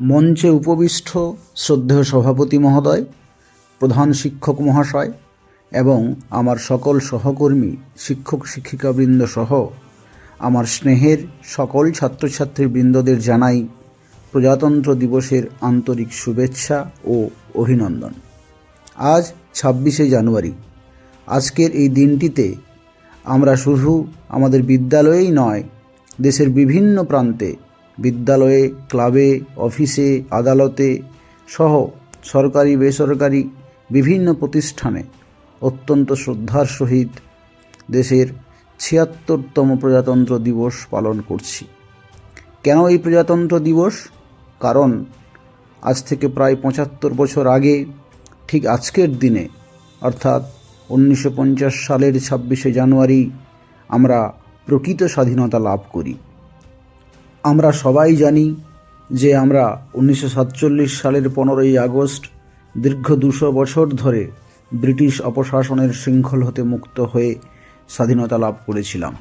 মঞ্চে উপবিষ্ট শ্রদ্ধেয় সভাপতি মহোদয়, প্রধান শিক্ষক মহাশয় এবং আমার সকল সহকর্মী, শিক্ষক শিক্ষিকাবৃন্দ সহ আমার স্নেহের সকল ছাত্রছাত্রী বৃন্দদের জানাই প্রজাতন্ত্র দিবসের আন্তরিক শুভেচ্ছা ও অভিনন্দন। আজ ছাব্বিশে জানুয়ারি। আজকের এই দিনটিতে আমরা শুধু আমাদের বিদ্যালয়েই নয়, দেশের বিভিন্ন প্রান্তে বিদ্যালয়ে, ক্লাবে, অফিসে, আদালতে সহ সরকারি, বেসরকারি বিভিন্ন প্রতিষ্ঠানে অত্যন্ত শ্রদ্ধার সহিত দেশের ছিয়াত্তরতম প্রজাতন্ত্র দিবস পালন করছি। কেন এই প্রজাতন্ত্র দিবস? কারণ আজ থেকে প্রায় পঁচাত্তর বছর আগে, ঠিক আজকের দিনে, অর্থাৎ উনিশশো পঞ্চাশ সালের ছাব্বিশে জানুয়ারি, আমরা প্রকৃত স্বাধীনতা লাভ করি। আমরা সবাই জানি যে আমরা উনিশশো সাতচল্লিশ সালের পনেরোই আগস্ট দীর্ঘ দুশো বছর ধরে ব্রিটিশ অপশাসনের শৃঙ্খল হতে মুক্ত হয়ে স্বাধীনতা লাভ করেছিলাম।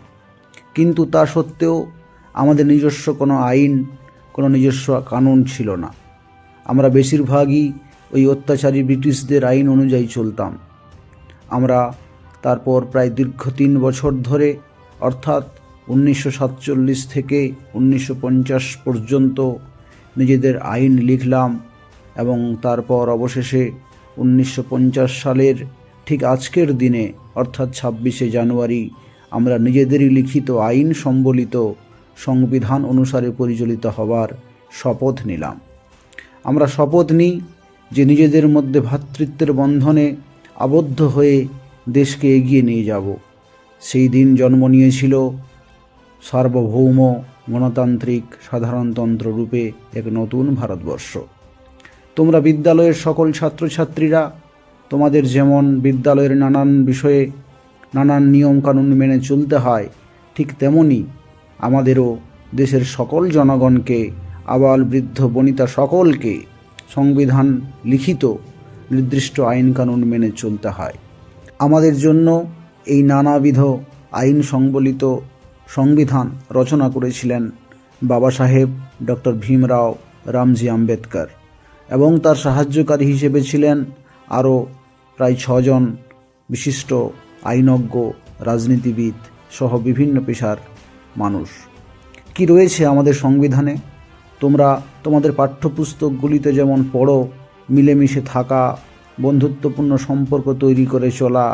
কিন্তু তা সত্ত্বেও আমাদের নিজস্ব কোনো আইন, কোনো নিজস্ব কানুন ছিল না। আমরা বেশিরভাগই ওই অত্যাচারী ব্রিটিশদের আইন অনুযায়ী চলতাম। আমরা তারপর প্রায় দীর্ঘ তিন বছর ধরে, অর্থাৎ উনিশশো সাতচল্লিশ থেকে উনিশশো পঞ্চাশ পর্যন্ত নিজেদের আইন লিখলাম এবং তারপর অবশেষে উনিশশো পঞ্চাশ সালের ঠিক আজকের দিনে, অর্থাৎ ছাব্বিশে জানুয়ারি, আমরা নিজেদেরই লিখিত আইন সম্বলিত সংবিধান অনুসারে পরিচালিত হবার শপথ নিলাম। আমরা শপথ নিই যে নিজেদের মধ্যে ভ্রাতৃত্বের বন্ধনে আবদ্ধ হয়ে দেশকে এগিয়ে নিয়ে যাব। সেই দিন জন্ম নিয়েছিল সার্বভৌম গণতান্ত্রিক সাধারণতন্ত্র রূপে এক নতুন ভারতবর্ষ। তোমরা বিদ্যালয়ের সকল ছাত্রছাত্রীরা, তোমাদের যেমন বিদ্যালয়ের নানান বিষয়ে নানান নিয়মকানুন মেনে চলতে হয়, ঠিক তেমনি আমাদেরও দেশের সকল জনগণকে, আবাল বৃদ্ধ বনিতা সকলকে সংবিধান লিখিত, নির্দিষ্ট আইন কানুন মেনে চলতে হয়। আমাদের জন্য এই নানাবিধ আইন সংবলিত সংবিধান রচনা করেছিলেন বাবা সাহেব ডক্টর ভীমরাও রামজি আম্বেদকর এবং তার সাহায্যকারী হিসেবে ছিলেন আরও প্রায় ছজন বিশিষ্ট আইনজ্ঞ, রাজনীতিবিদ সহ বিভিন্ন পেশার মানুষ। কি রয়েছে আমাদের সংবিধানে? তোমরা তোমাদের পাঠ্যপুস্তকগুলিতে যেমন পড়ো, মিলেমিশে থাকা, বন্ধুত্বপূর্ণ সম্পর্ক তৈরি করে চলা,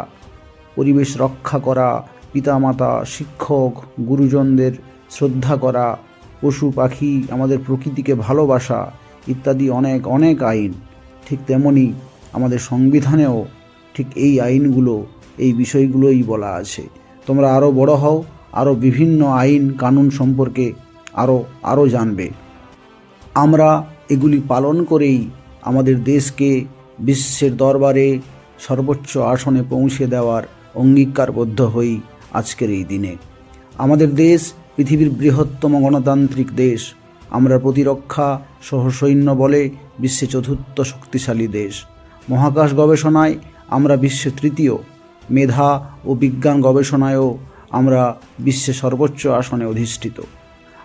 পরিবেশ রক্ষা করা পিতামাতা, শিক্ষক, গুরুজনদের শ্রদ্ধা করা, পশু পাখি আমাদের প্রকৃতিকে ভালোবাসা ইত্যাদি অনেক অনেক আইন। ঠিক তেমনি আমাদের সংবিধানেও ঠিক এই আইনগুলো, এই বিষয়গুলোই বলা আছে। তোমরা আরও বড় হও আরও বিভিন্ন আইন কানুন সম্পর্কে আরও আরও জানবে। আমরা এগুলি পালন করেই আমাদের দেশকে বিশ্বের দরবারে সর্বোচ্চ আসনে পৌঁছে দেওয়ার অঙ্গীকারবদ্ধ হই। আজকের এই দিনে। আমাদের দেশ পৃথিবীর বৃহত্তম গণতান্ত্রিক দেশ। আমরা প্রতিরক্ষা সহ সৈন্য বলে বিশ্বে চতুর্থ শক্তিশালী দেশ। মহাকাশ গবেষণায় আমরা বিশ্বে তৃতীয়। মেধা ও বিজ্ঞান গবেষণায়ও আমরা বিশ্বে সর্বোচ্চ আসনে অধিষ্ঠিত।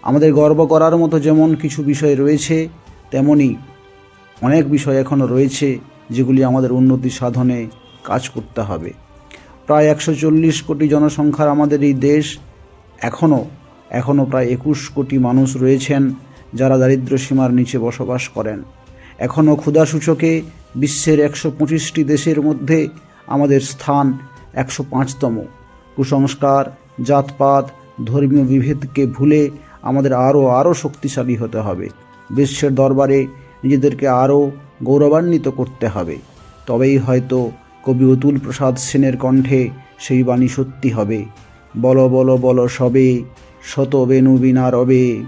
আমাদের গর্ব করার মতো যেমন কিছু বিষয় রয়েছে, তেমনি অনেক বিষয় এখনও রয়েছে যেগুলি আমাদের উন্নতি সাধনে কাজ করতে হবে। প্রায় একশো চল্লিশ কোটি জনসংখ্যার আমাদের এই দেশ এখনও এখনও প্রায় একুশ কোটি মানুষ রয়েছেন যারা দারিদ্র সীমার নিচে বসবাস করেন। এখনও ক্ষুধাসূচকে বিশ্বের একশো পঁচিশটি দেশের মধ্যে আমাদের স্থান একশো পাঁচতম। কুসংস্কার, জাতপাত, ধর্মীয় বিভেদকে ভুলে আমাদের আরও আরও শক্তিশালী হতে হবে। বিশ্বের দরবারে নিজেদেরকে আরও গৌরবান্বিত করতে হবে। তবেই হয়তো কবি অতুল প্রসাদ সেনের কণ্ঠে সেই বাণী সত্যি হবে। বল বল বল সবে, শত বেনু বিনা রবে,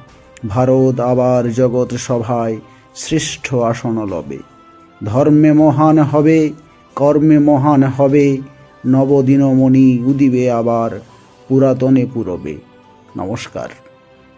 ভারত আবার জগৎ সভায় শ্রেষ্ঠ আসন লবে। ধর্মে মহান হবে, কর্মে মহান হবে, নবদিনমণি উদিবে আবার পুরাতনে পুরবে। নমস্কার।